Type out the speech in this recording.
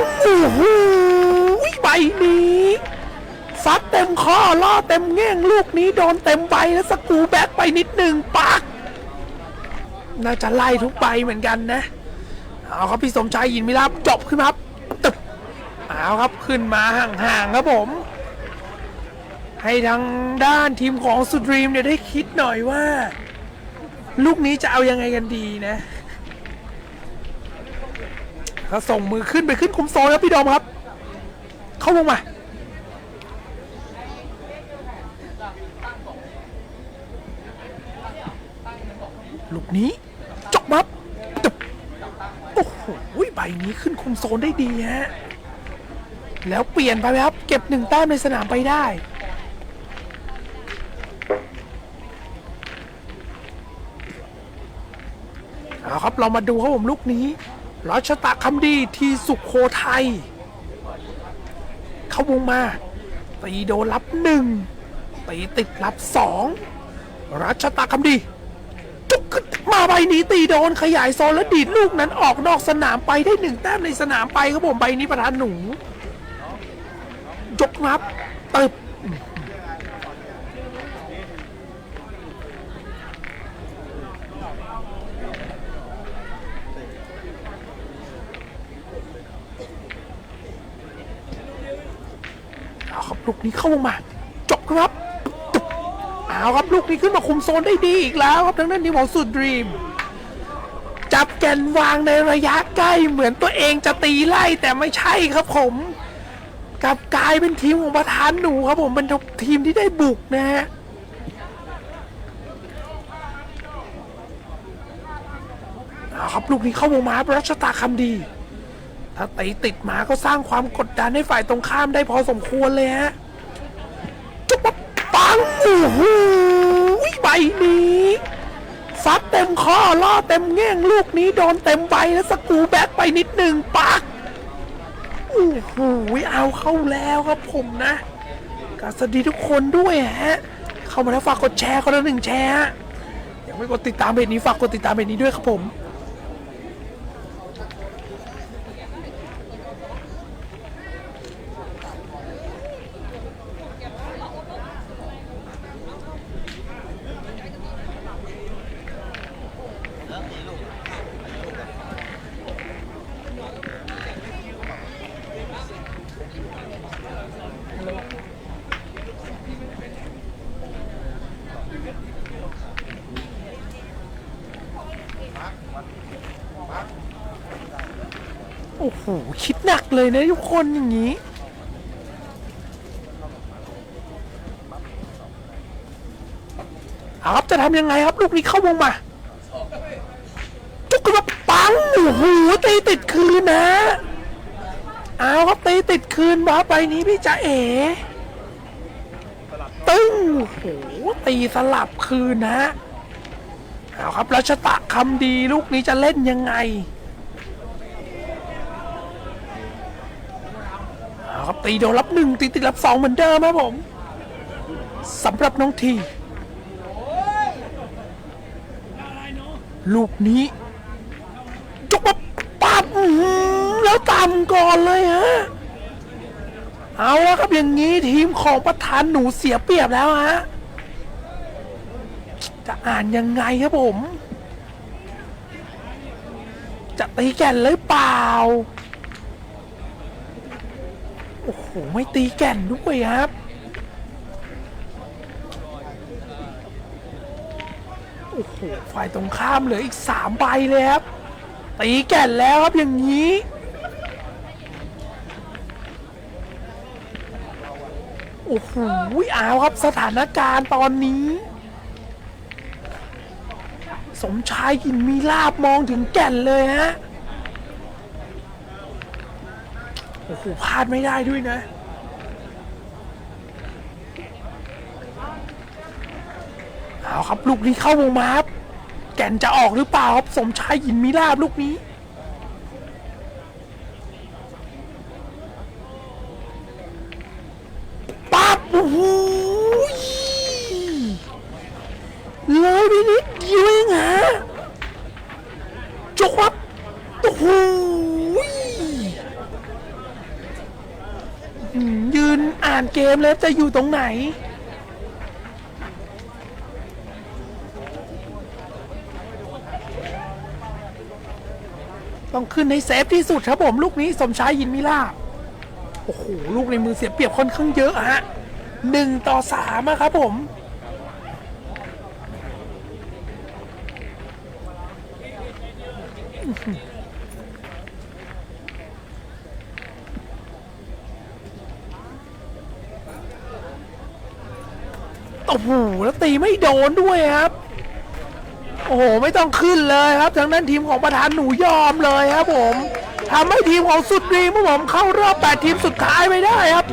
โอ้โหใบนี้ซัดเต็มข้อล่อเต็มแง่งลูกนี้โดนเต็มใบแล้วสกูแบ็กไปนิดหนึ่งปักน่าจะไล่ทุกใบเหมือนกันนะ เอาครับพี่สมชายยินมิลาบจบขึ้นครับตึบเอาครับขึ้นมาห่างๆครับผม ให้ทางด้านทีมของสุดรีมเนี่ยได้คิดหน่อยว่า ลูกนี้จะเอายังไงกันดีนะ ถ้าส่งมือขึ้นไปขึ้นคุมโซนครับพี่ดอมครับ เข้าวงมา ลูกนี้จบมับตึบโอ้โหใบนี้ขึ้นคุมโซนได้ดีฮะแล้วเปลี่ยนไปครับ เก็บหนึ่งแต้มในสนามไปได้เอาครับเรามาดูครับผมลูกนี้ รัชตะคำดีทีสุขโคไทยเข้าวงมาตีโดนรับหนึ่งตีติดรับสองรัชตะคำดีจุกขึ้นมาใบนี้ตีโดนขยายโซนแล้วดีดลูกนั้นออกนอกสนามไปได้หนึ่งแต้มในสนามไปครับผมใบนี้ประธานหนูยกนับตึบเอาครับ ลูกนี้เข้ามาจบครับตึบเอาครับลูกนี้ขึ้นมาคุมโซนได้ดีอีกแล้วครับทั้งนั้นทีมของสุดดรีมจับแกนวางในระยะใกล้เหมือนตัวเองจะตีไล่แต่ไม่ใช่ครับผมกลับกลายเป็นทีมของประธานหนูครับผมเป็นทีมที่ได้บุกนะฮะเอาครับลูกนี้เข้าวงมารัชตาคำดี ถ้าตีติดมาก็สร้างความกดดันให้ฝ่ายตรงข้ามได้พอสมควรเลยฮะจุ๊บปังโอ้โหใบนี้ซัดเต็มข้อล่อเต็มแง่งลูกนี้โดนเต็มใบแล้วสกูแบ็กไปนิดหนึ่งปักโอ้โหเอาเข้าแล้วครับผมนะกสวัสดีทุกคนด้วยฮะ เข้ามาแล้วฝากกดแชร์คนละหนึ่งแชร์ยังไม่กดติดตามเพจนี้ฝากกดติดตามเพจนี้ด้วยครับผม โอ้โห คิดหนักเลยนะทุกคนอย่างนี้อาครับจะทำยังไงครับ ลูกนี้เข้าวงมาจุกกระปังโอ้โหตีติดคืนนะเอาครับตีติดคืนมาไปนี้พี่จะเอ๋ตึ้งโอ้โหตีสลับคืนนะเอาครับรัชตะคำดีลูกนี้จะเล่นยังไง เอา ครับตีโดนรับหนึ่งตีติดรับสองเหมือนเดิมครับผมสำหรับน้องทีลูกนี้จกมาปั๊บแล้วต่ำก่อนเลยฮะเอาแล้วครับอย่างนี้ทีมของประธานหนูเสียเปรียบแล้วฮะจะอ่านยังไงครับผม จะตีแก่นเลยเปล่า โอ้โห ไม่ตีแก่นด้วยครับ โอ้โห ฝ่ายตรงข้ามเหลืออีกสามใบเลยครับ ตีแก่นแล้วครับอย่างนี้ โอ้โหเอาวครับสถานการณ์ตอนนี้ สมชายกินมีลาบมองถึงแก่นเลยฮะ โอ้โห พลาดไม่ได้ด้วยนะ เอาครับลูกนี้เข้าวงมาครับ แก่นจะออกหรือเปล่าครับ สมชายหินมีลาบลูกนี้ ปั๊บโอ้โหเลยไปนิดเดียวเองฮะจกวับหานเกมเลยจะอยู่ตรงไหน ต้องขึ้นให้เซฟที่สุดครับผมลูกนี้สมชายยินมิลาบโอ้โหลูกในมือเสียเปรียบค่อนข้างเยอะฮะหนึ่งต่อสามอะครับผม โอ้โหแล้วตีไม่โดนด้วยครับ โอ้โห ไม่ต้องขึ้นเลยครับทางด้านทีมของประธานหนูยอมเลยครับผมทำให้ทีมของสุดดีมครับผมเข้ารอบ 8 ทีมสุดท้ายไปได้ครับ